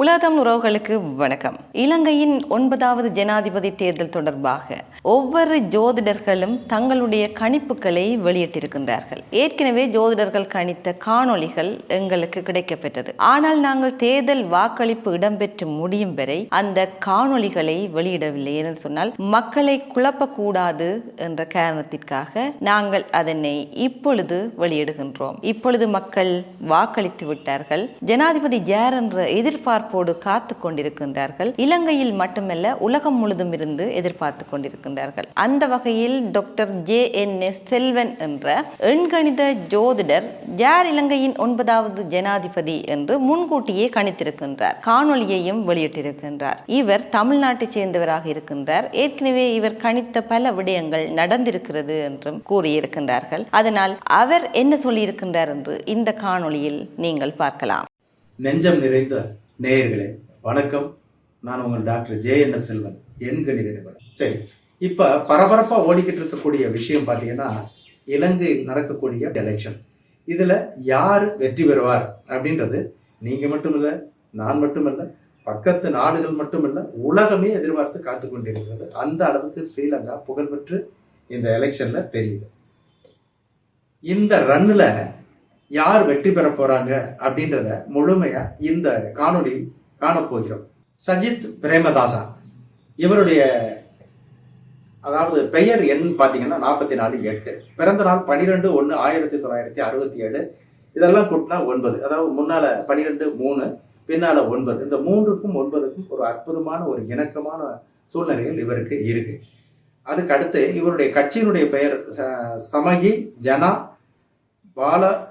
உலகம் உறவுகளுக்கு வணக்கம். இலங்கையின் ஒன்பதாவது ஜனாதிபதி தேர்தல் தொடர்பாக ஒவ்வொரு ஜோதிடர்களும் தங்களுடைய கணிப்புகளை வெளியிட்டிருக்கின்றார்கள். ஏற்கனவே ஜோதிடர்கள் கணித்த காணொளிகள் எங்களுக்கு கிடைக்கப்பெற்றது. ஆனால் நாங்கள் தேர்தல் வாக்களிப்பு இடம்பெற்று முடியும் வரை அந்த காணொளிகளை வெளியிடவில்லை என்று சொன்னால் மக்களை குழப்பக்கூடாது என்ற காரணத்திற்காக நாங்கள் அதனை இப்பொழுது வெளியிடுகின்றோம். இப்பொழுது மக்கள் வாக்களித்து விட்டார்கள். ஜனாதிபதி யார் என்ற எதிர்பார்ப்பு எதிர்பார்ப்போடு காத்து கொண்டிருக்கின்றார்கள். இலங்கையில் மட்டுமல்ல உலகம் முழுதும் இருந்து எதிர்பார்த்து கொண்டிருக்கின்றார்கள். அந்த வகையில் doctor J N S Selvan என்ற எண்கணித ஜோதிடர் ஜார் இலங்கையின் ஒன்பதாவது ஜனாதிபதி என்று முன்கூட்டியே கணித்திருக்கின்றார். காணொலியையும் வெளியிட்டிருக்கின்றார். இவர் தமிழ்நாட்டை சேர்ந்தவராக இருக்கின்றார். ஏற்கனவே இவர் கணித்த பல விடயங்கள் நடந்திருக்கிறது என்றும் கூறியிருக்கின்றார்கள். அதனால் அவர் என்ன சொல்லியிருக்கின்றார் என்று இந்த காணொளியில் நீங்கள் பார்க்கலாம். நெஞ்சம் நிறைந்த நேயர்களே வணக்கம். நான் உங்கள் டாக்டர் ஜே என் செல்வன் என் கணித நிபுணர். சரி இப்ப பரபரப்பா ஓடிக்கிட்டு இருக்கக்கூடிய விஷயம் பார்த்தீங்கன்னா இலங்கையில் நடக்கக்கூடிய எலெக்ஷன் இதுல யார் வெற்றி பெறுவார் அப்படின்றது நீங்க இல்லை நான் மட்டும் இல்லை பக்கத்து நாடுகள் மட்டுமல்ல உலகமே எதிர்பார்த்து காத்து கொண்டிருக்கிறது. அந்த அளவுக்கு ஸ்ரீலங்கா புகழ்பெற்று இந்த எலெக்ஷன்ல தெரியுது. இந்த ரன்னில் யார் வெற்றி பெற போறாங்க அப்படின்றத முழுமையா இந்த காணொளி காணப்போகிறோம் சஜித் பிரேமதாசா. இவருடைய அதாவது பெயர் எண் பார்த்தீங்கன்னா நாற்பத்தி நாலு எட்டு. பிறந்த நாள் பன்னிரெண்டு ஒன்று ஆயிரத்தி தொள்ளாயிரத்தி அறுபத்தி ஏழு. இதெல்லாம் கூட்டினா ஒன்பது. அதாவது முன்னால பனிரெண்டு மூணு பின்னால ஒன்பது. இந்த மூன்றுக்கும் ஒன்பதுக்கும் ஒரு அற்புதமான ஒரு இணக்கமான சூழ்நிலைகள் இவருக்கு இருக்கு. அதுக்கு அடுத்து இவருடைய கட்சியினுடைய பெயர் ச- சமகி ஜனா பால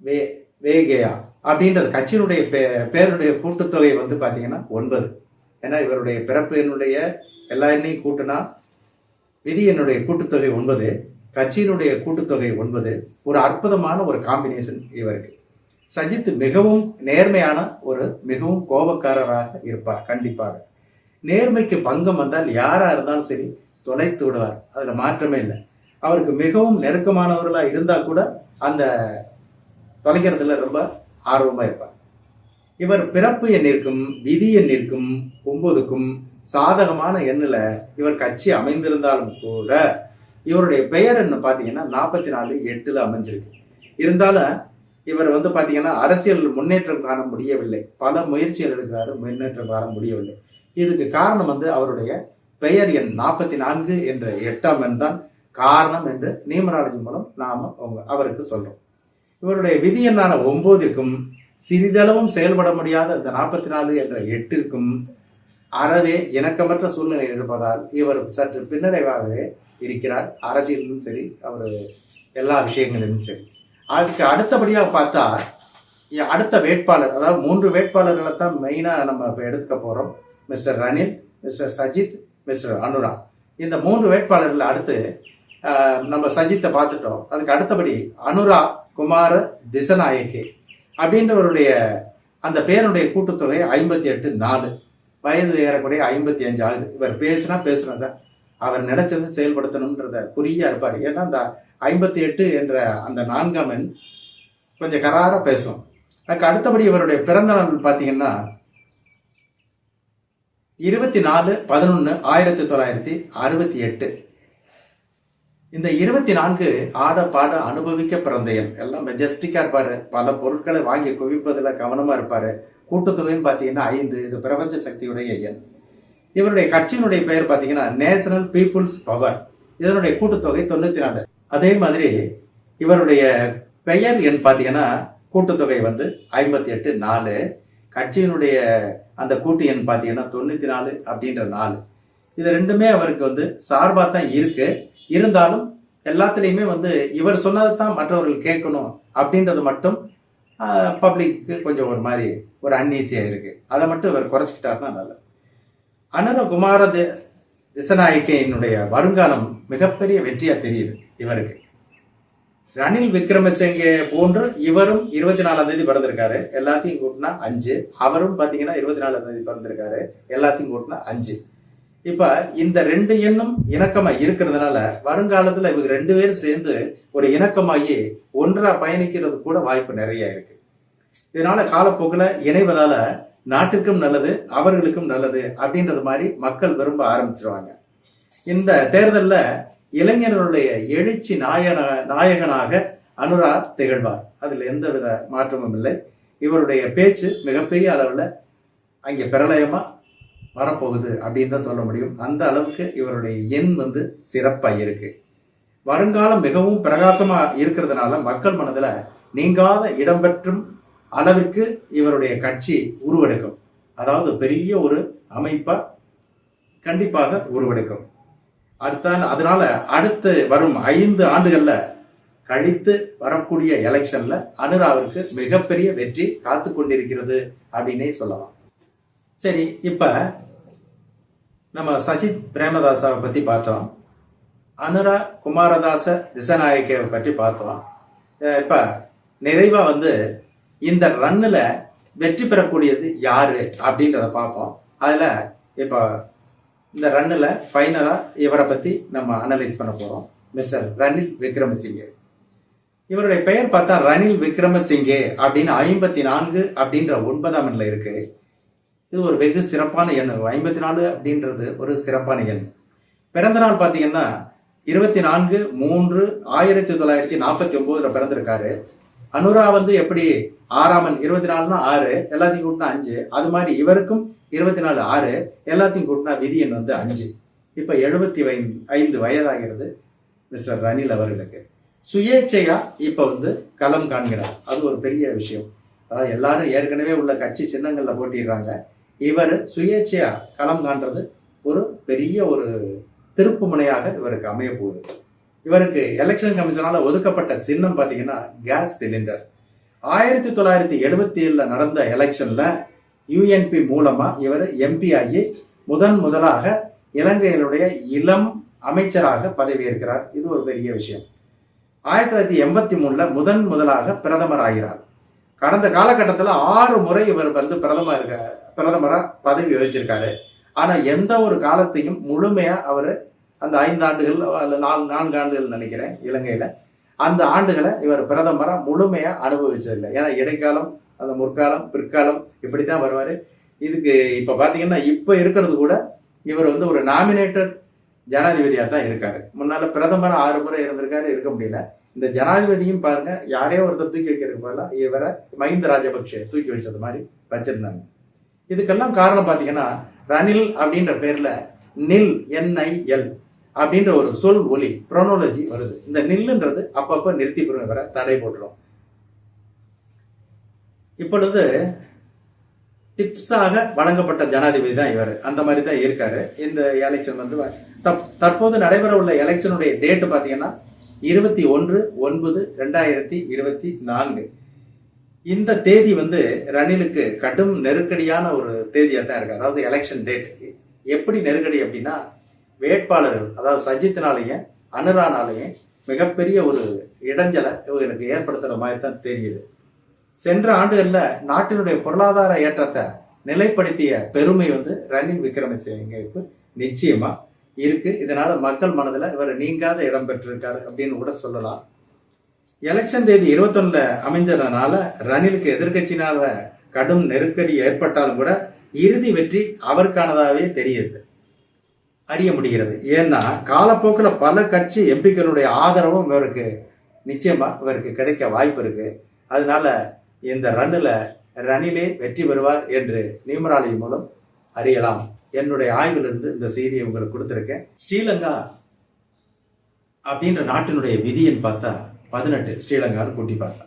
வே வேகேயா அப்படின்றது கட்சியினுடைய பே- பேருடைய கூட்டுத்தொகை வந்து பார்த்தீங்கன்னா ஒன்பது. ஏன்னா இவருடைய பிறப்பு என்னுடைய எல்லா எண்ணையும் கூட்டினா விதி என்னுடைய கூட்டுத்தொகை ஒன்பது கட்சியினுடைய கூட்டுத்தொகை ஒன்பது. ஒரு அற்புதமான ஒரு காம்பினேஷன் இவருக்கு. சஜித் மிகவும் நேர்மையான ஒரு மிகவும் கோபக்காரராக இருப்பார் கண்டிப்பாக. நேர்மைக்கு பங்கம் வந்தால் யாராக இருந்தாலும் சரி தொலைத்து விடுவார். அதில் மாற்றமே இல்லை. அவருக்கு மிகவும் நெருக்கமானவர்களாக இருந்தால் கூட அந்த தொலைக்கிறதுல ரொம்ப ஆர்வமாக இருப்பார். இவர் பிறப்பு எண்ணிற்கும் விதி எண்ணிற்கும் ஒன்பதுக்கும் சாதகமான எண்ணில் இவர் கட்சி அமைந்திருந்தாலும் கூட இவருடைய பெயர் என்ன பார்த்தீங்கன்னா நாற்பத்தி நாலு எட்டில் அமைஞ்சிருக்கு. இருந்தாலும் இவர் வந்து பார்த்தீங்கன்னா அரசியல் முன்னேற்றம் காண முடியவில்லை. பல முயற்சிகள் எடுக்கிறாரு முன்னேற்றம் காண முடியவில்லை. இதுக்கு காரணம் வந்து அவருடைய பெயர் எண் நாற்பத்தி நான்கு என்ற எட்டாம் எண் தான் காரணம் என்று நியமனாலஜி மூலம் நாம் அவங்க- அவருக்கு சொல்கிறோம் இவருடைய விதி என்னான ஒன்பதிற்கும் சிறிதளவும் செயல்பட முடியாத இந்த நாற்பத்தி நாலு என்ற எட்டிற்கும் அறவே இணக்கமற்ற சூழ்நிலை இருப்பதால் இவர் சற்று பின்னடைவாகவே இருக்கிறார். அரசியலிலும் சரி அவர் எல்லா விஷயங்களிலும் சரி. அதுக்கு அடுத்தபடியாக பார்த்தா அடுத்த வேட்பாளர் அதாவது மூன்று வேட்பாளர்களை தான் மெயினாக நம்ம இப்போ எடுத்துக்க போகிறோம் mister Ranil mister Sajith mister Anura. இந்த மூன்று வேட்பாளர்கள் அடுத்து நம்ம சஜித்தை பார்த்துட்டோம். அதுக்கு அடுத்தபடி அனுரா குமார திசநாயகே அப்படின்றவருடைய அந்த பேருடைய கூட்டுத்தொகை ஐம்பத்தி எட்டு நாலு. வயது ஏறக்கூடிய ஐம்பத்தி அஞ்சு ஆகுது. இவர் பேசுனா பேசுனத அவர் நினைச்சது செயல்படுத்தணுன்றத குறியா இருப்பார். ஏன்னா அந்த ஐம்பத்தி எட்டு என்ற அந்த நான்காம் எண் கொஞ்சம் கராராக பேசும் அதுக்கு அடுத்தபடி இவருடைய பிறந்த நாள் பார்த்தீங்கன்னா இருபத்தி நாலு பதினொன்று ஆயிரத்தி தொள்ளாயிரத்தி அறுபத்தி எட்டு. இந்த இருபத்தி நான்கு ஆட பாட அனுபவிக்க பிறந்தையன் எல்லாம் மெஜஸ்டிக்கா இருப்பாரு. பல பொருட்களை வாங்கி குவிப்பதில் கவனமா இருப்பாரு. கூட்டுத்தொகைன்னு பார்த்தீங்கன்னா ஐந்து இது பிரபஞ்ச சக்தியுடைய எண். இவருடைய கட்சியினுடைய பெயர் பார்த்தீங்கன்னா நேஷனல் பீப்புள்ஸ் பவர் இதனுடைய கூட்டுத்தொகை தொண்ணூத்தி நாலு அதே மாதிரி இவருடைய பெயர் எண் பார்த்தீங்கன்னா கூட்டுத்தொகை வந்து ஐம்பத்தி எட்டு நாலு. கட்சியினுடைய அந்த கூட்டு எண் பார்த்தீங்கன்னா தொண்ணூத்தி நாலு அப்படின்ற நாலு. இது ரெண்டுமே அவருக்கு வந்து சார்பா தான் இருக்கு. இருந்தாலும் எல்லாத்துலேயுமே வந்து இவர் சொன்னதை தான் மற்றவர்கள் கேட்கணும் அப்படின்றது மட்டும் பப்ளிக்கு கொஞ்சம் ஒரு மாதிரி ஒரு அன்ஈஸியா இருக்குது அதை மட்டும் இவர் குறைச்சிக்கிட்டாருன்னா நல்லது. அனர குமார தி- திசநாயக்கையினுடைய வருங்காலம் மிகப்பெரிய வெற்றியாக தெரியுது இவருக்கு. ரணில் விக்ரமசிங்கே போன்று இவரும் இருபத்தி நாலாம் தேதி பிறந்திருக்காரு. எல்லாத்தையும் கூட்டினா அஞ்சு. அவரும் பார்த்தீங்கன்னா இருபத்தி நாலாம் தேதி பிறந்திருக்காரு. எல்லாத்தையும் கூட்டினா அஞ்சு. இப்ப இந்த ரெண்டு எண்ணும் இணக்கமா இருக்கிறதுனால வருங்காலத்துல இவங்க ரெண்டு பேரும் சேர்ந்து ஒரு இணக்கமாகி ஒன்றா பயணிக்கிறது கூட வாய்ப்பு நிறைய இருக்கு. இதனால காலப்போக்கில் இணைவதால நாட்டுக்கும் நல்லது அவர்களுக்கும் நல்லது அப்படின்றது மாதிரி மக்கள் விரும்ப ஆரம்பிச்சிருவாங்க. இந்த தேர்தலில் இளைஞர்களுடைய எழுச்சி நாயன நாயகனாக அனுரா திகழ்வார். அதுல எந்தவித மாற்றமும் இல்லை. இவருடைய பேச்சு மிகப்பெரிய அளவில் அங்கே பிரளயமாக வரப்போகுது அப்படின்னு தான் சொல்ல முடியும். அந்த அளவுக்கு இவருடைய எண் வந்து சிறப்பாக இருக்கு. வருங்காலம் மிகவும் பிரகாசமா இருக்கிறதுனால மக்கள் மனதில் நீங்காத இடம்பெற்றும் அளவிற்கு இவருடைய கட்சி உருவெடுக்கும். அதாவது பெரிய ஒரு அமைப்பாக கண்டிப்பாக உருவெடுக்கும். அடுத்த அதனால அடுத்து வரும் ஐந்து ஆண்டுகள்ல கழித்து வரக்கூடிய எலெக்ஷன்ல அனுராவிற்கு மிகப்பெரிய வெற்றி காத்து கொண்டிருக்கிறது அப்படின்னே சொல்லலாம். சரி இப்ப நம்ம சஜித் பிரேமதாசாவை பத்தி பார்த்தோம். அனுரா குமாரதாச திசநாயக்கவை பற்றி பார்த்தோம். இப்ப நிறைவா வந்து இந்த ரன்னுல வெற்றி பெறக்கூடியது யாரு அப்படின்றத பார்ப்போம். அதுல இப்போ இந்த ரன்னுல ஃபைனலா இவரை பத்தி நம்ம அனலைஸ் பண்ண போறோம். மிஸ்டர் ரணில் விக்ரமசிங்கே. இவருடைய பெயர் பார்த்தா ரணில் விக்ரமசிங்கே அப்படின்னு ஐம்பத்தி நான்கு அப்படின்ற ஒன்பதாம் எண்ணில் இருக்கு. இது ஒரு வெகு சிறப்பான எண். ஐம்பத்தி நாலு அப்படின்றது ஒரு சிறப்பான எண். பிறந்த நாள் பார்த்தீங்கன்னா இருபத்தி நான்கு மூன்று ஆயிரத்தி தொள்ளாயிரத்தி நாற்பத்தி ஒன்பதுல பிறந்திருக்காரு. அனுரா வந்து எப்படி ஆறாமன் இருபத்தி நாலுனா ஆறு எல்லாத்தையும் கூட்டினா அஞ்சு. அது மாதிரி இவருக்கும் இருபத்தி நாலு ஆறு எல்லாத்தையும் கூட்டினா விதி எண் வந்து அஞ்சு. இப்போ எழுபத்தி ஐந்து வயதாகிறது மிஸ்டர் ரணில் அவர்களுக்கு. சுயேட்சையா இப்போ வந்து களம் காண்கிறார். அது ஒரு பெரிய விஷயம். அதாவது எல்லாரும் ஏற்கனவே உள்ள கட்சி சின்னங்களில் போட்டிடுறாங்க இவர் சுயேட்சையா களம் காண்றது ஒரு பெரிய ஒரு திருப்பு முனையாக இவருக்கு அமைய போகுது. இவருக்கு எலெக்ஷன் கமிஷனால ஒதுக்கப்பட்ட சின்னம் பார்த்தீங்கன்னா கேஸ் சிலிண்டர் ஆயிரத்தி தொள்ளாயிரத்தி எழுபத்தி ஏழுல நடந்த எலெக்ஷன்ல யூஎன்பி மூலமா இவர் எம்பி ஆகி முதன் முதலாக இலங்கையினுடைய இளம் அமைச்சராக பதவியேற்கிறார். இது ஒரு பெரிய விஷயம். ஆயிரத்தி தொள்ளாயிரத்தி எண்பத்தி மூணுல முதன் முதலாக பிரதமர் ஆகிறார். கடந்த காலகட்டத்தில் ஆறு முறை இவர் வந்து பிரதமர் இருக்க பிரதமராக பதவி வகிச்சிருக்காரு. ஆனால் எந்த ஒரு காலத்தையும் முழுமையாக அவர் அந்த ஐந்து ஆண்டுகள் அல்ல நாலு நான்கு ஆண்டுகள் நினைக்கிறேன் இலங்கையில். அந்த ஆண்டுகளை இவர் பிரதமராக முழுமையாக அனுபவிச்சதில்லை. ஏன்னா இடைக்காலம் அந்த முற்காலம் பிற்காலம் இப்படி தான் வருவார். இதுக்கு இப்போ பார்த்தீங்கன்னா இப்போ இருக்கிறது கூட இவர் வந்து ஒரு நாமினேட்டட் ஜனாதிபதியாக தான் இருக்காரு. முன்னால் பிரதமர் ஆறு முறை இருந்திருக்காரு இருக்க முடியல. இந்த ஜனாதிபதியும் பாருங்க யாரையோ ஒருத்தர் தூக்கி வைக்கிறதுக்கு பதிலாக இவரை மஹிந்த ராஜபக்ஷ தூக்கி வச்சது மாதிரி வச்சிருந்தாங்க. இதுக்கெல்லாம் காரணம் பார்த்தீங்கன்னா ரணில் அப்படின்ற பேர்ல நில் என்ஐஎல் அப்படின்ற ஒரு சொல் ஒலி ப்ரோனோலஜி வருது. இந்த நில்லுன்றது அப்பப்ப நிறுத்தி வர தடை போட்டுரும். இப்பொழுது டிப்ஸாக வழங்கப்பட்ட ஜனாதிபதி தான் இவர். அந்த மாதிரி தான் இருக்காரு. இந்த எலெக்ஷன் வந்து தப்- தற்போது நடைபெற உள்ள எலெக்ஷனுடைய டேட் பார்த்தீங்கன்னா இருபத்தி ஒன்று ஒன்பது ரெண்டாயிரத்தி இருபத்தி நான்கு. இந்த தேதி வந்து ரணிலுக்கு கடும் நெருக்கடியான ஒரு தேதியாக தான் இருக்கு. அதாவது எலெக்ஷன் டேட் எப்படி நெருக்கடி அப்படின்னா வேட்பாளர்கள் அதாவது சஜித்தினாலேயும் அனுரானாலேயும் மிகப்பெரிய ஒரு இடைஞ்சலை இவங்களுக்கு ஏற்படுத்துகிற மாதிரி தான் தெரியுது. சென்ற ஆண்டுகளில் நாட்டினுடைய பொருளாதார ஏற்றத்தை நிலைப்படுத்திய பெருமை வந்து ரணில் விக்ரமசிங்கவுக்கு நிச்சயமாக இருக்கு. இதனால மக்கள் மனதில் இவர் நீங்காத இடம் பெற்றிருக்காரு அப்படின்னு கூட சொல்லலாம். எலெக்ஷன் தேதி இருபத்தொன்னுல அமைஞ்சதுனால ரணிலுக்கு எதிர்கட்சியினால கடும் நெருக்கடி ஏற்பட்டாலும் கூட இறுதி வெற்றி அவருக்கானதாகவே தெரியுது. அறிய முடிகிறது. ஏன்னா காலப்போக்கில் பல கட்சி எம்பிக்களுடைய ஆதரவும் இவருக்கு நிச்சயமா இவருக்கு கிடைக்க வாய்ப்பு இருக்கு. அதனால இந்த ரன்னில் ரணிலே வெற்றி பெறுவார் என்று நியமராலி மூலம் அறியலாம். என்னுடைய ஆய்விலிருந்து இந்த செய்தியை உங்களுக்கு கொடுத்துருக்கேன். ஸ்ரீலங்கா அப்படின்ற நாட்டினுடைய விதின்னு பார்த்தா பதினெட்டு ஸ்ரீலங்கான்னு கூட்டி பார்த்தா.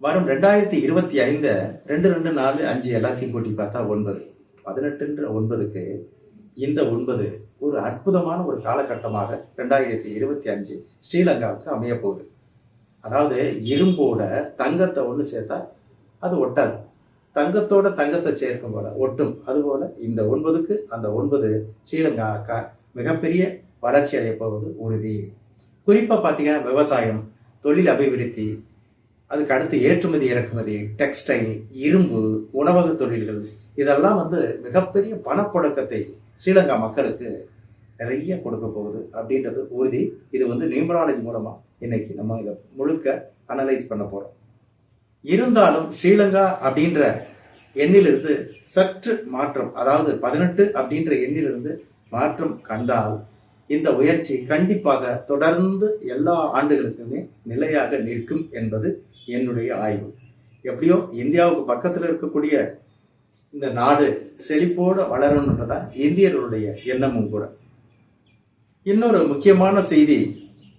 வரும் ரெண்டாயிரத்தி இருபத்தி ஐந்து ரெண்டு ரெண்டு நாலு அஞ்சு எல்லாத்தையும் கூட்டி பார்த்தா ஒன்பது. பதினெட்டுன்ற ஒன்பதுக்கு இந்த ஒன்பது ஒரு அற்புதமான ஒரு காலகட்டமாக ரெண்டாயிரத்தி இருபத்தி அஞ்சு ஸ்ரீலங்காவுக்கு அமைய போகுது அதாவது இரும்போட தங்கத்தை ஒன்று சேர்த்தா அது ஒட்டாது. தங்கத்தோட தங்கத்தை சேர்க்கும் போல ஒட்டும். அதுபோல இந்த ஒன்பதுக்கு அந்த ஒன்பது ஸ்ரீலங்கா க- மிகப்பெரிய வளர்ச்சி அடைய போவது உறுதி. குறிப்பாக பார்த்தீங்கன்னா விவசாயம் தொழில் அபிவிருத்தி அதுக்கு அடுத்து ஏற்றுமதி இறக்குமதி டெக்ஸ்டைல் இரும்பு உணவக தொழில்கள் இதெல்லாம் வந்து மிகப்பெரிய பணப்புழக்கத்தை ஸ்ரீலங்கா மக்களுக்கு நிறைய கொடுக்க போகுது அப்படின்றது உறுதி. இது வந்து நியூமராலஜி மூலமாக இன்னைக்கு நம்ம இதை முழுக்க அனலைஸ் பண்ண போகிறோம் இருந்தாலும் ஸ்ரீலங்கா அப்படின்ற எண்ணிலிருந்து சற்று மாற்றம் அதாவது பதினெட்டு அப்படின்ற எண்ணிலிருந்து மாற்றம் கண்டால் இந்த உயர்ச்சி கண்டிப்பாக தொடர்ந்து எல்லா ஆண்டுகளுக்குமே நிலையாக நிற்கும் என்பது என்னுடைய ஆய்வு. எப்படியோ இந்தியாவுக்கு பக்கத்தில் இருக்கக்கூடிய இந்த நாடு செழிப்போடு வளரணுன்றதான் இந்தியர்களுடைய எண்ணமும் கூட. இன்னொரு முக்கியமான செய்தி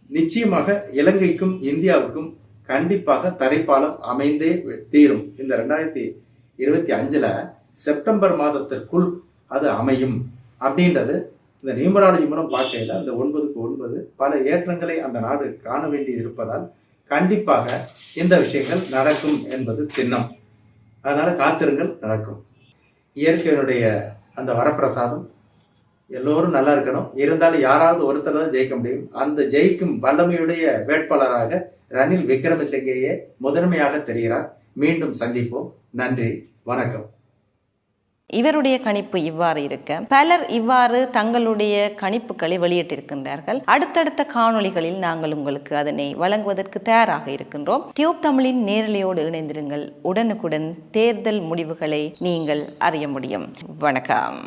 நிச்சயமாக இலங்கைக்கும் இந்தியாவுக்கும் கண்டிப்பாக தரைப்பாலம் அமைந்தே தீரும். இந்த ரெண்டாயிரத்தி இருபத்தி அஞ்சுல செப்டம்பர் மாதத்திற்குள் அது அமையும். அப்படின்றது இந்த நியூமராலஜி மூலம் பார்க்கையில அந்த ஒன்பதுக்கு ஒன்பது பல ஏற்றங்களை அந்த நாடு காண வேண்டி இருப்பதால் கண்டிப்பாக இந்த விஷயங்கள் நடக்கும் என்பது திண்ணம். அதனால காத்திருங்கள் நடக்கும். இயற்கையினுடைய அந்த வரப்பிரசாதம் எல்லோரும் நல்லா இருக்கணும். இருந்தாலும் யாராவது ஒருத்தர் தான் ஜெயிக்க முடியும். அந்த ஜெயிக்கும் வல்லமையுடைய வேட்பாளராக ரணில் விக்ரமசிங்கேயே முதன்மையாக தெரிகிறார். மீண்டும் சந்திப்போம். நன்றி. வணக்கம். இவருடைய கணிப்பு இவ்வாறு இருக்க பலர் இவ்வாறு தங்களுடைய கணிப்புகளை வெளியிட்டிருக்கின்றார்கள். அடுத்தடுத்த காணொளிகளில் நாங்கள் உங்களுக்கு அதனை வழங்குவதற்கு தயாராக இருக்கின்றோம். டியூப் தமிழின் நேரலையோடு இணைந்திருங்கள். உடனுக்குடன் தேர்தல் முடிவுகளை நீங்கள் அறிய முடியும். வணக்கம்.